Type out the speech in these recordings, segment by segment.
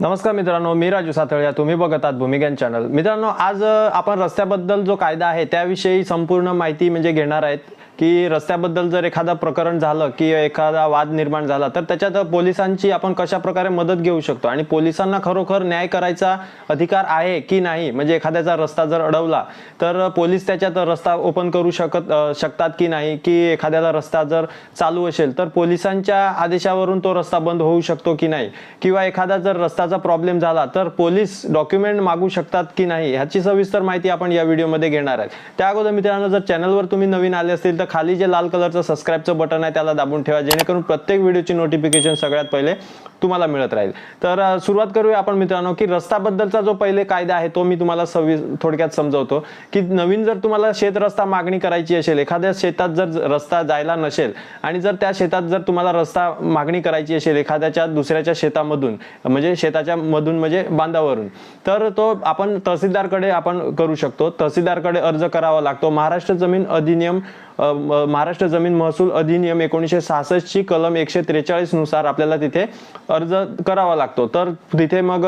नमस्कार मित्रांनो मी राजू सातळ्या तुम्ही बघत आहात भूमिगन चॅनल. मित्रांनो आज आपण रस्त्याबद्दल जो कायदा आहे त्याविषयी संपूर्ण माहिती म्हणजे घेणार आहेत की रस्त्याबद्दल जर एखादा प्रकरण झालं की एखादा वाद निर्माण झाला तर त्याच्यात पोलिसांची आपण कशा प्रकारे मदत घेऊ शकतो? आणि पोलिसांना खरोखर न्याय करायचा अधिकार आहे की नाही? म्हणजे एखाद्याचा रस्ता जर अडवला तर पोलीस त्याच्यात रस्ता ओपन करू शकत शकतात की नाही? की एखाद्याला रस्ता जर चालू असेल तर पोलिसांच्या आदेशावरून तो रस्ता बंद होऊ शकतो की नाही? किंवा एखादा जर रस्ता माझा प्रॉब्लेम झाला तर पोलीस डॉक्युमेंट मागू शकतात की नाही ह्याची सविस्तर माहिती आपण या व्हिडिओमध्ये घेणार आहे. त्या अगोदर मित्रांनो जर चॅनलवर तुम्ही नवीन आले असतील तर खाली जे लाल कलरचं सबस्क्राईबचं बटन आहे त्याला दाबून ठेवा जेणेकरून प्रत्येक व्हिडिओची नोटिफिकेशन सगळ्यात पहिले तुम्हाला मिळत राहील. तर सुरुवात करूया आपण मित्रांनो की रस्ताबद्दलचा जो पहिले कायदा आहे तो मी तुम्हाला सवि थोडक्यात समजवतो की नवीन जर तुम्हाला शेत रस्ता मागणी करायची असेल एखाद्या शेतात जर रस्ता जायला नसेल आणि जर त्या शेतात जर तुम्हाला रस्ता मागणी करायची असेल एखाद्याच्या दुसऱ्याच्या शेतामधून म्हणजे शेतात शेताच्या मधून म्हणजे बांधावरून. तर तो आपण तहसीलदारकडे आपण करू शकतो. तहसीलदारकडे अर्ज करावा लागतो. महाराष्ट्र जमीन अधिनियम महाराष्ट्र जमीन महसूल अधिनियम एकोणीसशे सहासष्टची कलम एकशे त्रेचाळीसनुसार आपल्याला तिथे अर्ज करावा लागतो. तर तिथे मग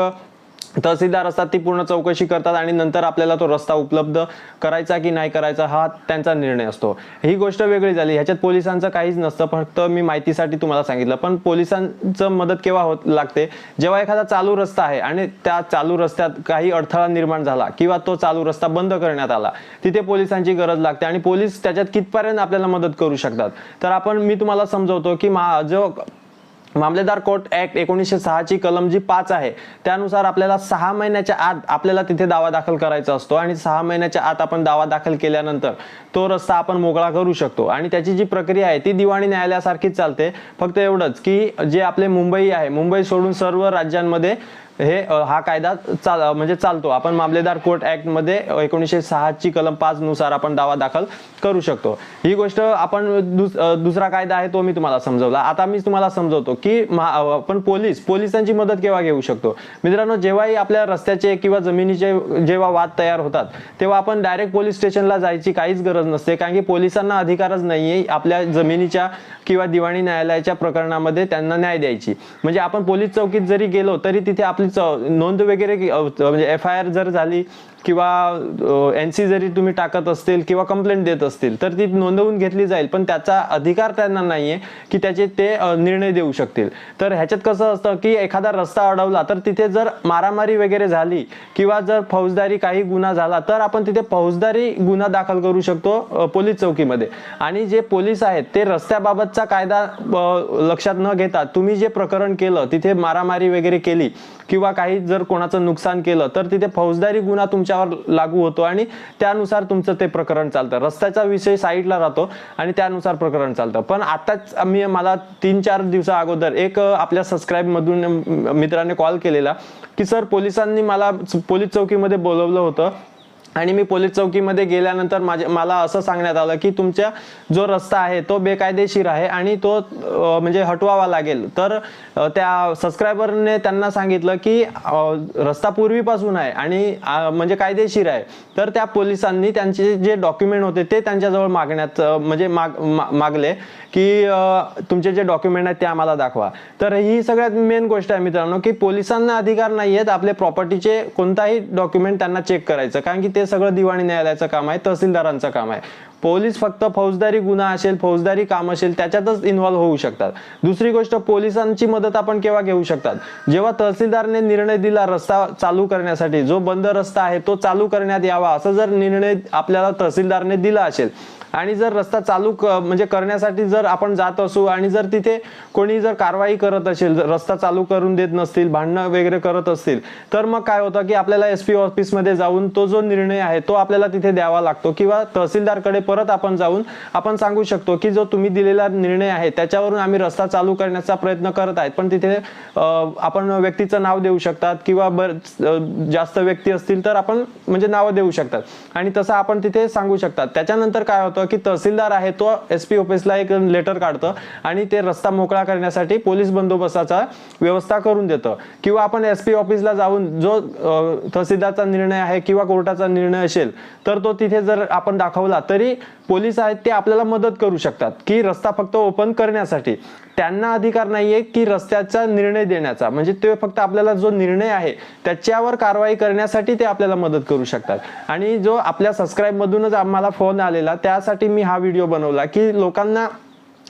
तहसीलदार असतात ती पूर्ण चौकशी करतात आणि नंतर आपल्याला तो रस्ता उपलब्ध करायचा की नाही करायचा हा त्यांचा निर्णय असतो. ही गोष्ट वेगळी झाली. ह्याच्यात पोलिसांचं काहीच नसतं फक्त मी माहितीसाठी तुम्हाला सांगितलं. पण पोलिसांचं मदत केव्हा होत लागते? जेव्हा एखादा चालू रस्ता आहे आणि त्या चालू रस्त्यात काही अडथळा निर्माण झाला किंवा तो चालू रस्ता बंद करण्यात आला तिथे पोलिसांची गरज लागते आणि पोलीस त्याच्यात कितपर्यंत आपल्याला मदत करू शकतात? तर आपण मी तुम्हाला समजवतो की मा जो मामलेदार कोर्ट ऍक्ट एकोणीसशे सहाची कलम जी पाच आहे त्यानुसार आपल्याला सहा महिन्याच्या आत आपल्याला तिथे दावा दाखल करायचा असतो आणि सहा महिन्याच्या आत आपण दावा दाखल केल्यानंतर तो रस्ता आपण मोकळा करू शकतो. आणि त्याची जी प्रक्रिया आहे ती दिवाणी न्यायालयासारखीच चालते. फक्त एवढंच की जे आपले मुंबई आहे मुंबई सोडून सर्व राज्यांमध्ये हे हा कायदा चाल म्हणजे चालतो. आपण मामलेदार कोर्ट ऍक्टमध्ये एकोणीसशे सहाची कलम पाच नुसार आपण दावा दाखल करू शकतो. ही गोष्ट आपण दुस- दुसरा कायदा आहे तो मी तुम्हाला समजवला. आता मी तुम्हाला समजवतो की महा- आपण पोलीस पोलिसांची मदत केव्हा घेऊ शकतो? मित्रांनो जेव्हाही आपल्या रस्त्याचे किंवा जमिनीचे जेव्हा वाद तयार होतात तेव्हा आपण डायरेक्ट पोलीस स्टेशनला जायची काहीच गरज नसते. कारण की पोलिसांना अधिकारच नाहीये आपल्या जमिनीच्या किंवा दिवाणी न्यायालयाच्या प्रकरणामध्ये त्यांना न्याय द्यायची. म्हणजे आपण पोलीस चौकीत जरी गेलो तरी तिथे आपली नोंद वगैरे म्हणजे एफ आय आर जर झाली किंवा एन सी जरी तुम्ही टाकत असतील किंवा कंप्लेंट देत असतील तर ती नोंदवून घेतली जाईल. पण त्याचा अधिकार त्यांना नाही आहे की त्याचे ते निर्णय देऊ शकतील. तर ह्याच्यात कसं असतं की एखादा रस्ता अडवला तर तिथे जर मारामारी वगैरे झाली किंवा जर फौजदारी काही गुन्हा झाला तर आपण तिथे फौजदारी गुन्हा दाखल करू शकतो पोलीस चौकीमध्ये. आणि जे पोलीस आहेत ते रस्त्याबाबतचा कायदा लक्षात न घेता तुम्ही जे प्रकरण केलं तिथे मारामारी वगैरे केली किंवा काही जर कोणाचं नुकसान केलं तर तिथे फौजदारी गुन्हा तुमच्या तुमच्यावर लागू होतो आणि त्यानुसार तुमचं ते प्रकरण चालतं. रस्त्याचा विषय साईडला राहतो आणि त्यानुसार प्रकरण चालतं. पण आताच मी मला तीन चार दिवसा अगोदर एक आपल्या सबस्क्राईब मधून मित्राने कॉल केलेला की सर पोलिसांनी मला पोलीस चौकीमध्ये बोलवलं होतं आणि मी पोलीस चौकीमध्ये गेल्यानंतर माझे मला असं सांगण्यात आलं की तुमच्या जो रस्ता आहे तो बेकायदेशीर आहे आणि तो म्हणजे हटवावा लागेल. तर त्या सबस्क्रायबरने त्यांना सांगितलं की रस्ता पूर्वीपासून आहे आणि म्हणजे कायदेशीर आहे. तर त्या पोलिसांनी त्यांचे जे डॉक्युमेंट होते ते त्यांच्याजवळ मागण्यात म्हणजे माग मा- मागले की तुमचे जे डॉक्युमेंट आहेत ते आम्हाला दाखवा. तर ही सगळ्यात मेन गोष्ट आहे मित्रांनो की पोलिसांना अधिकार नाही आहेत आपल्या प्रॉपर्टीचे कोणताही डॉक्युमेंट त्यांना चेक करायचं. कारण की ते सगळं दिवाणी न्यायालयाचं काम आहे तहसीलदारांचं काम आहे. पोलीस फक्त फौजदारी गुन्हा असेल फौजदारी काम असेल त्याच्यातच इन्व्हॉल्व्ह होऊ शकतात. दुसरी गोष्ट पोलिसांची मदत आपण केव्हा घेऊ शकतात? जेव्हा तहसीलदारने निर्णय दिला रस्ता चालू करण्यासाठी जो बंद रस्ता आहे तो चालू करण्यात यावा असं जर निर्णय आपल्याला तहसीलदारने दिला असेल आणि जर रस्ता चालू क- म्हणजे करण्यासाठी जर आपण जात असू आणि जर तिथे कोणी जर कारवाई करत असेल रस्ता चालू करून देत नसतील भांडणं वगैरे करत असतील तर मग काय होतं की आपल्याला एस पी ऑफिसमध्ये जाऊन तो जो निर्णय आहे तो आपल्याला तिथे द्यावा लागतो. किंवा तहसीलदारकडे परत आपण जाऊन आपण सांगू शकतो की जो तुम्ही दिलेला निर्णय आहे त्याच्यावरून आम्ही रस्ता चालू करण्याचा प्रयत्न करत आहेत. पण तिथे आपण व्यक्तीचं नाव देऊ शकतात किंवा बर जास्त व्यक्ती असतील तर आपण म्हणजे नावं देऊ शकतात. आणि तसं आपण तिथे सांगू शकतात. त्याच्यानंतर काय होतं होतं की तहसीलदार आहे तो एस पी ऑफिसला एक लेटर काढतं आणि ते रस्ता मोकळा करण्यासाठी पोलीस बंदोबस्ताचा व्यवस्था करून देतं. किंवा आपण एस पी ऑफिसला जाऊन जो तहसीलदारचा निर्णय आहे किंवा कोर्टाचा निर्णय असेल तर तो तिथे जर आपण दाखवला तरी पोलीस आहेत ते आपल्याला मदत करू शकतात की रस्ता फक्त ओपन करण्यासाठी. त्यांना अधिकार नाहीये की रस्त्याचा निर्णय देण्याचा. म्हणजे ते फक्त आपल्याला जो निर्णय आहे त्याच्यावर कारवाई करण्यासाठी ते आपल्याला मदत करू शकतात. आणि जो आपल्या सबस्क्राईब मधूनच आम्हाला फोन आलेला त्यासाठी मी हा व्हिडिओ बनवला की लोकांना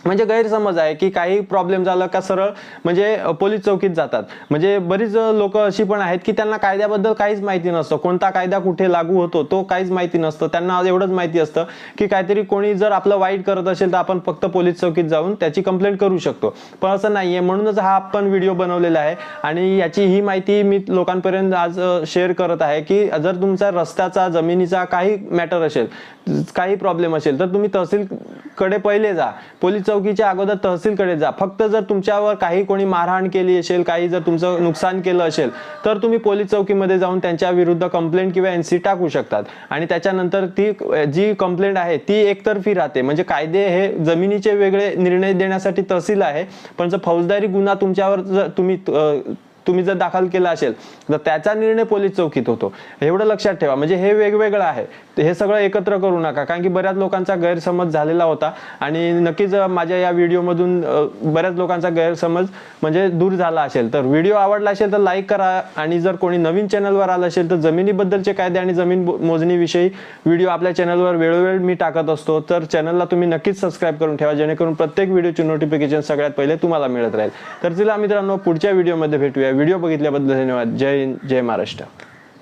म्हणजे गैरसमज आहे की काही प्रॉब्लेम झाला का सरळ म्हणजे पोलीस चौकीत जातात. म्हणजे बरीच लोक अशी पण आहेत की त्यांना कायद्याबद्दल काहीच माहिती नसतं. कोणता कायदा कुठे लागू होतो तो काहीच माहिती नसतं. त्यांना एवढंच माहिती असतं की काहीतरी कोणी जर आपलं वाईट करत असेल तर आपण फक्त पोलीस चौकीत जाऊन त्याची कंप्लेंट करू शकतो. पण असं नाहीये. म्हणूनच हा आपण व्हिडिओ बनवलेला आहे आणि याची ही माहिती मी लोकांपर्यंत आज शेअर करत आहे की जर तुमचा रस्त्याचा जमिनीचा काही मॅटर असेल काही प्रॉब्लेम असेल तर तुम्ही तहसील कडे पहिले जा. पोलीस चौकीच्या अगोदर तहसीलकडे जा. फक्त जर तुमच्यावर काही कोणी मारहाण केली असेल काही जर तुमचं नुकसान केलं असेल तर तुम्ही पोलीस चौकीमध्ये जाऊन त्यांच्या विरुद्ध कंप्लेंट किंवा एनसी टाकू शकतात. आणि त्याच्यानंतर ती जी कंप्लेंट आहे ती एकतर्फी राहते. म्हणजे कायदे हे जमिनीचे वेगळे निर्णय देण्यासाठी तहसील आहे. पण जर फौजदारी गुन्हा तुमच्यावर जर तुम्ही तुम्ही जर दाखल केला असेल तर त्याचा निर्णय पोलीस चौकीत होतो. एवढं लक्षात ठेवा. म्हणजे हे वेगवेगळं आहे. तर हे सगळं एकत्र करू नका. कारण की बऱ्याच लोकांचा गैरसमज झालेला होता आणि नक्कीच माझ्या या व्हिडिओमधून बऱ्याच लोकांचा गैरसमज म्हणजे दूर झाला असेल. तर व्हिडिओ आवडला असेल तर लाईक करा आणि जर कोणी नवीन चॅनलवर आलं असेल तर जमिनीबद्दलचे कायदे आणि जमीन बो- मोजणीविषयी व्हिडिओ आपल्या चॅनलवर वेळोवेळ मी टाकत असतो. तर चॅनलला तुम्ही नक्कीच सबस्क्राईब करून ठेवा. जेणेकरून प्रत्येक व्हिडिओची नोटिफिकेशन सगळ्यात पहिले तुम्हाला मिळत राहील. तर चला मित्रांनो पुढच्या व्हिडिओमध्ये भेटूया. व्हिडिओ बघितल्याबद्दल धन्यवाद. जय हिंद जय महाराष्ट्र.